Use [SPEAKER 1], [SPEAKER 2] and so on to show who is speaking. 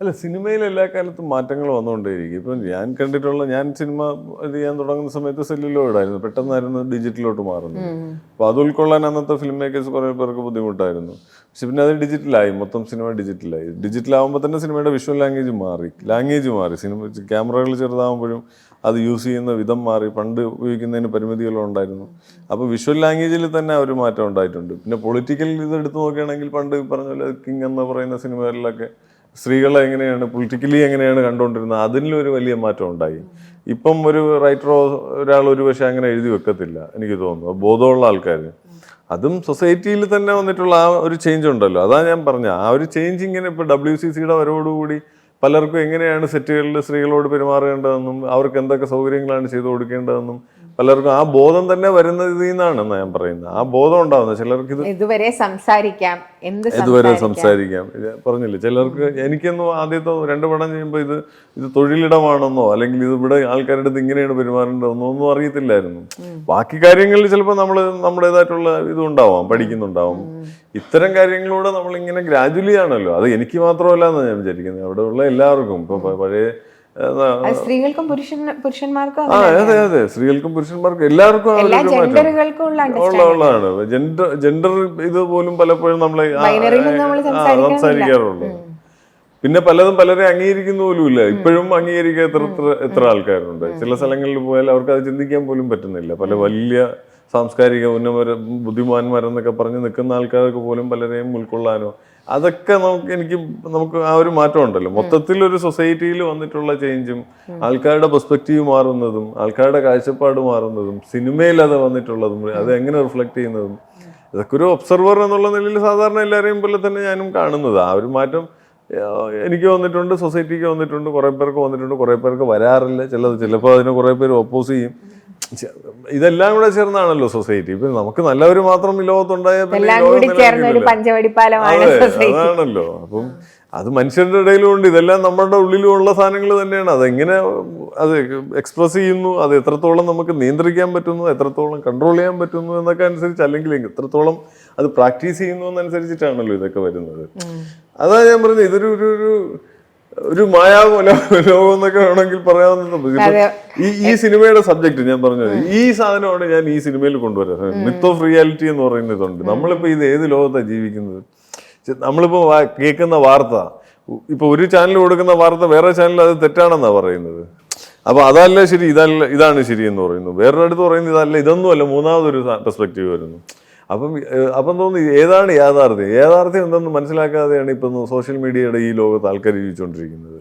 [SPEAKER 1] അല്ല സിനിമയിൽ എല്ലാ കാലത്തും മാറ്റങ്ങൾ വന്നുകൊണ്ടേയിരിക്കും. ഇപ്പം ഞാൻ കണ്ടിട്ടുള്ള ഞാൻ സിനിമ ഇത് ചെയ്യാൻ തുടങ്ങുന്ന സമയത്ത് സെല്ലുലോയിഡായിരുന്നു പെട്ടെന്നായിരുന്നു ഡിജിറ്റലിലോട്ട് മാറുന്നത്. അപ്പോൾ അത് ഉൾക്കൊള്ളാൻ അന്നത്തെ ഫിലിം മേക്കേഴ്സ് കുറേ പേർക്ക് ബുദ്ധിമുട്ടായിരുന്നു. പക്ഷെ പിന്നെ അത് ഡിജിറ്റലായി മൊത്തം സിനിമ ഡിജിറ്റലായി. ഡിജിറ്റലാകുമ്പോൾ തന്നെ സിനിമയുടെ വിഷ്വൽ ലാംഗ്വേജ് മാറി ലാംഗ്വേജ് മാറി. സിനിമ ക്യാമറകൾ ചെറുതാകുമ്പോഴും അത് യൂസ് ചെയ്യുന്ന വിധം മാറി. പണ്ട് ഉപയോഗിക്കുന്നതിന് പരിമിതികളും ഉണ്ടായിരുന്നു. അപ്പോൾ വിഷ്വൽ ലാംഗ്വേജിൽ തന്നെ ഒരു മാറ്റം ഉണ്ടായിട്ടുണ്ട്. പിന്നെ പൊളിറ്റിക്കൽ ഇത് എടുത്തു നോക്കുകയാണെങ്കിൽ പണ്ട് പറഞ്ഞ പോലെ കിങ് എന്ന് പറയുന്ന സിനിമകളിലൊക്കെ സ്ത്രീകളെ എങ്ങനെയാണ് പൊളിറ്റിക്കലി എങ്ങനെയാണ് കണ്ടുകൊണ്ടിരുന്നത്? അതിലൊരു വലിയ മാറ്റം ഉണ്ടായി. ഇപ്പം ഒരു റൈറ്ററോ ഒരാൾ ഒരു പക്ഷെ അങ്ങനെ എഴുതി വെക്കത്തില്ല എനിക്ക് തോന്നുന്നു. ബോധമുള്ള ആൾക്കാർ അതും സൊസൈറ്റിയിൽ തന്നെ വന്നിട്ടുള്ള ആ ഒരു ചേഞ്ച് ഉണ്ടല്ലോ. അതാ ഞാൻ പറഞ്ഞ ആ ഒരു ചേഞ്ച് ഇങ്ങനെ ഇപ്പോൾ ഡബ്ല്യു സി സിയുടെ വരവോടുകൂടി പലർക്കും എങ്ങനെയാണ് സെറ്റുകളിൽ സ്ത്രീകളോട് പെരുമാറേണ്ടതെന്നും അവർക്ക് എന്തൊക്കെ സൗകര്യങ്ങളാണ് ചെയ്തു കൊടുക്കേണ്ടതെന്നും പലർക്കും ആ ബോധം തന്നെ വരുന്നത് ഇതിൽ നിന്നാണെന്ന് ഞാൻ പറയുന്നത്. ആ ബോധം ഉണ്ടാവുന്നത്. ചിലർക്ക് ഇത്
[SPEAKER 2] ഇതുവരെ സംസാരിക്കാം. എന്ത്
[SPEAKER 1] ഇതുവരെ
[SPEAKER 2] സംസാരിക്കാം?
[SPEAKER 1] ഇത് പറഞ്ഞില്ലേ? ചിലർക്ക് എനിക്കൊന്നും ആദ്യത്തെ രണ്ട് പടം ചെയ്യുമ്പോൾ ഇത് ഇത് തൊഴിലിടമാണെന്നോ അല്ലെങ്കിൽ ഇത് ഇവിടെ ആൾക്കാരുടെ അടുത്ത് ഇങ്ങനെയാണ് പെരുമാറേണ്ടതെന്നോ ഒന്നും അറിയത്തില്ലായിരുന്നു. ബാക്കി കാര്യങ്ങളിൽ ചിലപ്പോൾ നമ്മൾ നമ്മുടേതായിട്ടുള്ള ഇതുണ്ടാവാം പഠിക്കുന്നുണ്ടാവും. ഇത്തരം കാര്യങ്ങളിലൂടെ നമ്മൾ ഇങ്ങനെ ഗ്രാജുവലി ആണല്ലോ. അത് എനിക്ക് മാത്രമല്ല എന്ന് ഞാൻ വിചാരിക്കുന്നത്. അവിടെയുള്ള എല്ലാവർക്കും. ഇപ്പൊ പഴയ
[SPEAKER 2] സ്ത്രീകൾക്കും പുരുഷന്മാർക്കും
[SPEAKER 1] അതെ അതെ. സ്ത്രീകൾക്കും പുരുഷന്മാർക്കും എല്ലാവർക്കും. ഉള്ളതാണ്. ജെൻഡർ ജെൻഡർ ഇത് പോലും പലപ്പോഴും
[SPEAKER 2] നമ്മൾ.
[SPEAKER 1] സംസാരിക്കാറുള്ളൂ പിന്നെ പലതും പലരെ അംഗീകരിക്കുന്ന പോലുമില്ല. ഇപ്പോഴും അംഗീകരിക്കാത്ത എത്ര എത്ര ആൾക്കാരുണ്ട്. ചില സ്ഥലങ്ങളിൽ പോയാൽ അവർക്ക് അത് ചിന്തിക്കാൻ പോലും പറ്റുന്നില്ല. പല വലിയ സാംസ്കാരിക ഉന്നമര ബുദ്ധിമാന്മാരെന്നൊക്കെ പറഞ്ഞ് നിൽക്കുന്ന ആൾക്കാരൊക്കെ പോലും പലരെയും ഉൾക്കൊള്ളാനോ? അതൊക്കെ നമുക്ക് എനിക്ക് നമുക്ക് ആ ഒരു മാറ്റം ഉണ്ടല്ലോ. മൊത്തത്തിൽ ഒരു സൊസൈറ്റിയിൽ വന്നിട്ടുള്ള ചേഞ്ചും ആൾക്കാരുടെ പെർസ്പെക്റ്റീവ് മാറുന്നതും ആൾക്കാരുടെ കാഴ്ചപ്പാട് മാറുന്നതും സിനിമയിൽ അത് വന്നിട്ടുള്ളതും അത് എങ്ങനെ റിഫ്ലക്ട് ചെയ്യുന്നതും ഇതൊക്കെ ഒരു ഒബ്സർവർ എന്നുള്ള നിലയിൽ സാധാരണ എല്ലാവരെയും പോലെ തന്നെ ഞാനും കാണുന്നത്. ആ ഒരു മാറ്റം എനിക്ക് വന്നിട്ടുണ്ട് സൊസൈറ്റിക്ക് വന്നിട്ടുണ്ട് കുറേ പേർക്ക് വന്നിട്ടുണ്ട് കുറേ പേർക്ക് വരാറില്ല. ചിലത് ചിലപ്പോൾ അതിനെ കുറേ പേര് ഒപ്പോസ് ചെയ്യും. ഇതെല്ലാം കൂടെ ചേർന്നാണല്ലോ സൊസൈറ്റി. ഇപ്പൊ നമുക്ക് നല്ലവർ മാത്രം ഈ ലോകത്തുണ്ടായാൽ അതാണല്ലോ. അപ്പം അത് മനുഷ്യരുടെ ഇടയിലും ഉണ്ട്. ഇതെല്ലാം നമ്മുടെ ഉള്ളിലും ഉള്ള സാധനങ്ങൾ തന്നെയാണ്. അതെങ്ങനെ അത് എക്സ്പ്രസ് ചെയ്യുന്നു അത് എത്രത്തോളം നമുക്ക് നിയന്ത്രിക്കാൻ പറ്റുന്നു എത്രത്തോളം കൺട്രോൾ ചെയ്യാൻ പറ്റുന്നു എന്നൊക്കെ അനുസരിച്ച് അല്ലെങ്കിൽ എത്രത്തോളം അത് പ്രാക്ടീസ് ചെയ്യുന്നു എന്നനുസരിച്ചിട്ടാണല്ലോ ഇതൊക്കെ വരുന്നത്. അതാ ഞാൻ പറഞ്ഞത്. ഇതൊരു ഒരു ഒരു ഒരു മായാ ലോകം എന്നൊക്കെ വേണമെങ്കിൽ പറയാവുന്നത് ഈ ഈ സിനിമയുടെ സബ്ജക്ട് ഞാൻ പറഞ്ഞത് ഈ സാധനമാണ് ഞാൻ ഈ സിനിമയിൽ കൊണ്ടുവരുന്നത്. മിത്ത് ഓഫ് റിയാലിറ്റി എന്ന് പറയുന്ന ഇതുണ്ട്. നമ്മളിപ്പോ ഇത് ഏത് ലോകത്താണ് ജീവിക്കുന്നത്? നമ്മളിപ്പോൾ കേൾക്കുന്ന വാർത്ത ഇപ്പൊ ഒരു ചാനൽ കൊടുക്കുന്ന വാർത്ത വേറെ ചാനൽ അത് തെറ്റാണെന്നാ പറയുന്നത്. അപ്പൊ അതല്ല ശരി ഇതല്ല ഇതാണ് ശരി എന്ന് പറയുന്നു വേറൊരിടത്ത് പറയുന്നത് ഇതല്ല ഇതൊന്നുമല്ല മൂന്നാമതൊരു പെർസ്പെക്റ്റീവ് വരുന്നു. അപ്പം അപ്പം തോന്നി ഏതാണ് യാഥാർത്ഥ്യം? യാഥാർത്ഥ്യം എന്തെന്ന് മനസ്സിലാക്കാതെയാണ് ഇപ്പം സോഷ്യൽ മീഡിയയുടെ ഈ ലോകത്ത് ആൾക്കാർ ജീവിച്ചുകൊണ്ടിരിക്കുന്നത്.